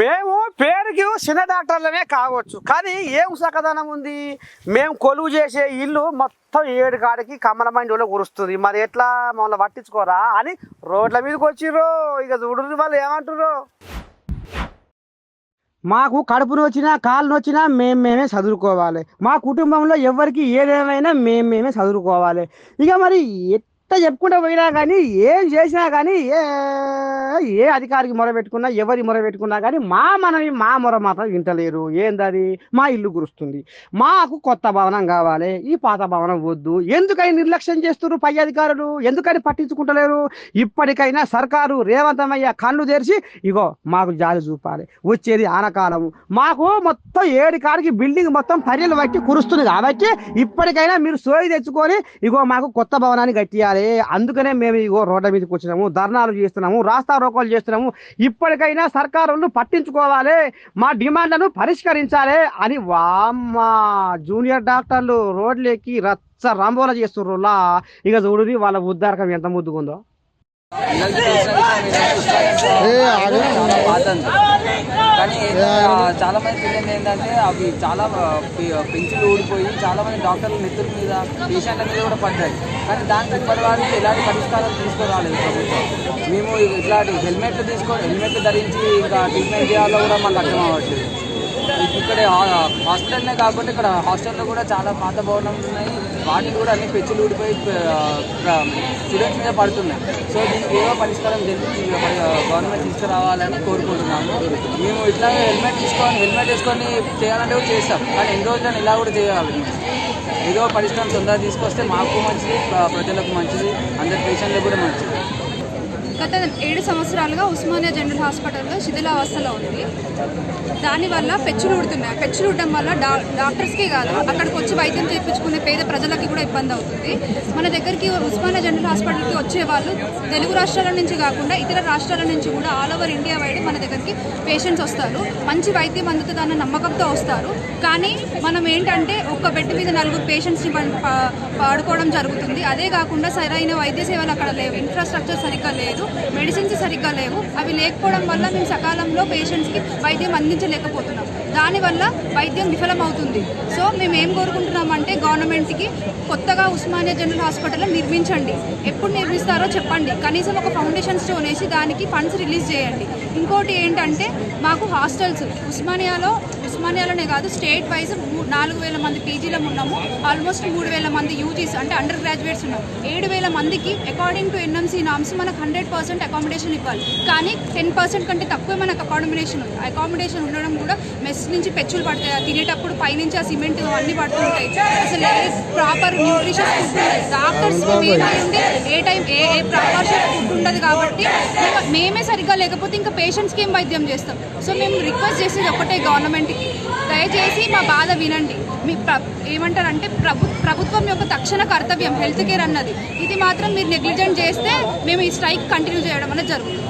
మేము పేరుకి చిన్న డాక్టర్లనే కావచ్చు. కానీ ఏం సకదనం ఉంది? మేము కొలువు చేసే ఇల్లు మొత్తం ఏడు కాడికి కమ్మలమైన వాళ్ళు కురుస్తుంది. మరి ఎట్లా మమ్మల్ని పట్టించుకోరా అని రోడ్ల మీదకి వచ్చిర్రు. ఇక చూడు వాళ్ళు ఏమంటారు మాకు కడుపు నొచ్చినా కాలు నొచ్చినా మేము మేమే చదువుకోవాలి మా కుటుంబంలో ఎవరికి ఏదేమైనా మేము మేమే చదువుకోవాలి ఇక మరి ఎట్ట చెప్పుకుంటూ పోయినా కానీ ఏం చేసినా కానీ ఏ ఏ అధికారికి మొర పెట్టుకున్నా ఎవరి మొర పెట్టుకున్నా కానీ మా మనవి మా మొర మాత్రం వింటలేరు. ఏందది? మా ఇల్లు గురుస్తుంది. మాకు కొత్త భవనం కావాలి. ఈ పాత భవనం వద్దు. ఎందుకని నిర్లక్ష్యం చేస్తున్నారు పై అధికారులు? ఎందుకని పట్టించుకుంటలేరు? ఇప్పటికైనా సర్కారు రేవంతమయ్య కళ్ళు తెరిచి ఇగో మాకు జాలి చూపాలి. వచ్చేది ఆనకాలము. మాకు మొత్తం ఏడు కాడికి బిల్డింగ్ మొత్తం పర్యలు బట్టి కురుస్తుంది కాబట్టి ఇప్పటికైనా మీరు సోయి తెచ్చుకొని ఇగో మాకు కొత్త భవనాన్ని కట్టియాలి. అందుకనే మేము ఇగో రోడ్ల మీదకి వచ్చినాము ధర్నాలు చేస్తున్నాము రాస్తా ఆరోపణలు చేస్తున్నాము. ఇప్పటికైనా సర్కారులు పట్టించుకోవాలి మా డిమాండ్లను పరిష్కరించాలి అని వామ్మ జూనియర్ డాక్టర్లు రోడ్లు ఎక్కి రచ్చ రాంబోలా చేస్తుర్రు ఇక చూడు వాళ్ళ ఉద్దారకం ఎంత ముద్దుకుందో కానీ చాలా మంది తెలియదు ఏంటంటే అవి చాలా పెంచులు ఊడిపోయి చాలా మంది డాక్టర్ల నెత్తుల మీద పేషెంట్ల మీద కూడా పడ్డాయి. కానీ దానికి ఇప్పటి వరకు ఎలాంటి పరిష్కారం తీసుకురాలేదు ప్రభుత్వం. మేము ఇట్లాంటి హెల్మెట్లు తీసుకొని హెల్మెట్లు ధరించి ఇంకా ట్రీట్మెంట్ చేయాలో కూడా మాకు అర్థం అవ్వట్లేదు. ఇక్కడ హాస్టల్నే కాకుండా ఇక్కడ హాస్టల్లో కూడా చాలా పాత భవనాలు ఉన్నాయి. వాటికి కూడా అన్ని పెచ్చులు ఊడిపోయి స్టూడెంట్స్ మీద పడుతున్నాయి. సో దీనికి ఏదో పరిష్కారం జరిపి గవర్నమెంట్ తీసుకురావాలని కోరుకుంటున్నాము. మేము ఇట్లాగే హెల్మెట్ తీసుకొని హెల్మెట్ వేసుకొని చేయాలంటే కూడా చేస్తాం. కానీ ఎన్ని రోజులను ఇలా కూడా చేయాలి. ఏదో పరిష్కారం తొందరగా తీసుకొస్తే మాకు మంచిది ప్రజలకు మంచిది అందరి పేషెంట్లకు కూడా మంచిది. గత ఏడు సంవత్సరాలుగా ఉస్మానియా జనరల్ హాస్పిటల్లో శిథిలావస్థలో ఉంది. దానివల్ల పెచ్చులు ఉడుతున్నాయి పెచ్చులు ఉడడం వల్ల డా డాక్టర్స్కే కాదు అక్కడికి వచ్చి వైద్యం చేయించుకునే పేద ప్రజలకి కూడా ఇబ్బంది అవుతుంది. మన దగ్గరికి ఉస్మానియా జనరల్ హాస్పిటల్కి వచ్చే వాళ్ళు తెలుగు రాష్ట్రాల నుంచి కాకుండా ఇతర రాష్ట్రాల నుంచి కూడా ఆల్ ఓవర్ ఇండియా వైడ్ మన దగ్గరికి పేషెంట్స్ వస్తారు. మంచి వైద్యం అందుతుందన్న నమ్మకంతో వస్తారు. కానీ మనం ఏంటంటే ఒక్క బెడ్ మీద నలుగురు పేషెంట్స్ని పా- పాడుకోవడం జరుగుతుంది. అదే కాకుండా సరైన వైద్య సేవలు అక్కడ లేవు. ఇన్ఫ్రాస్ట్రక్చర్ సరిగ్గా లేదు. మెడిసిన్స్ సరిగ్గా లేవు. అవి లేకపోవడం వల్ల మేము సకాలంలో పేషెంట్స్కి వైద్యం అందించలేకపోతున్నాం. దానివల్ల వైద్యం విఫలమవుతుంది. సో మేము ఏం కోరుకుంటున్నామంటే గవర్నమెంట్కి కొత్తగా ఉస్మానియా జనరల్ హాస్పిటల్ నిర్మించండి. ఎప్పుడు నిర్మిస్తారో చెప్పండి. కనీసం ఒక ఫౌండేషన్ స్టోన్ వేసి దానికి ఫండ్స్ రిలీజ్ చేయండి. ఇంకోటి ఏంటంటే మాకు హాస్టల్స్. ఉస్మానియాలో ఉస్మానియాలోనే కాదు స్టేట్ వైజ్ నాలుగు వేల మంది పీజీలో ఉన్నాము. ఆల్మోస్ట్ మూడు వేల మంది యూజీస్ అంటే అండర్ గ్రాడ్యుయేట్స్ ఉన్నాం. ఏడు వేల మందికి అకార్డింగ్ టు ఎన్ఎంసీ నామ్స్ మనకు హండ్రెడ్ పర్సెంట్ అకామిడేషన్ ఇవ్వాలి. కానీ టెన్ పర్సెంట్ కంటే తక్కువే మనకు అకామిడేషన్ ఉంది. అకామిడేషన్ ఉండడం కూడా మెస్ నుంచి పెచ్చులు పడతాయి తినేటప్పుడు పైనుంచి ఆ సిమెంట్ అన్నీ పడుతుంటాయి. అసలు ఏ ప్రాపర్ న్యూట్రిషన్ ఫుడ్ ఉండదు. డాక్టర్స్ ఏమైంది ఏ టైం ఏ ఏ ప్రాపర్ ఫుడ్ ఉండదు కాబట్టి మేమే సరిగ్గా లేకపోతే ఇంకా పేషెంట్స్కి ఏం వైద్యం చేస్తాం? సో మేము రిక్వెస్ట్ చేసేది ఒకటే గవర్నమెంట్కి దయచేసి మా బాధ వినండి. మీ ప్ర ఏమంటారంటే ప్రభు ప్రభుత్వం యొక్క తక్షణ కర్తవ్యం హెల్త్ కేర్ అన్నది. ఇది మాత్రం మీరు నెగ్లిజెంట్ చేస్తే మేము ఈ స్ట్రైక్ కంటిన్యూ చేయడం అనేది జరుగుతుంది.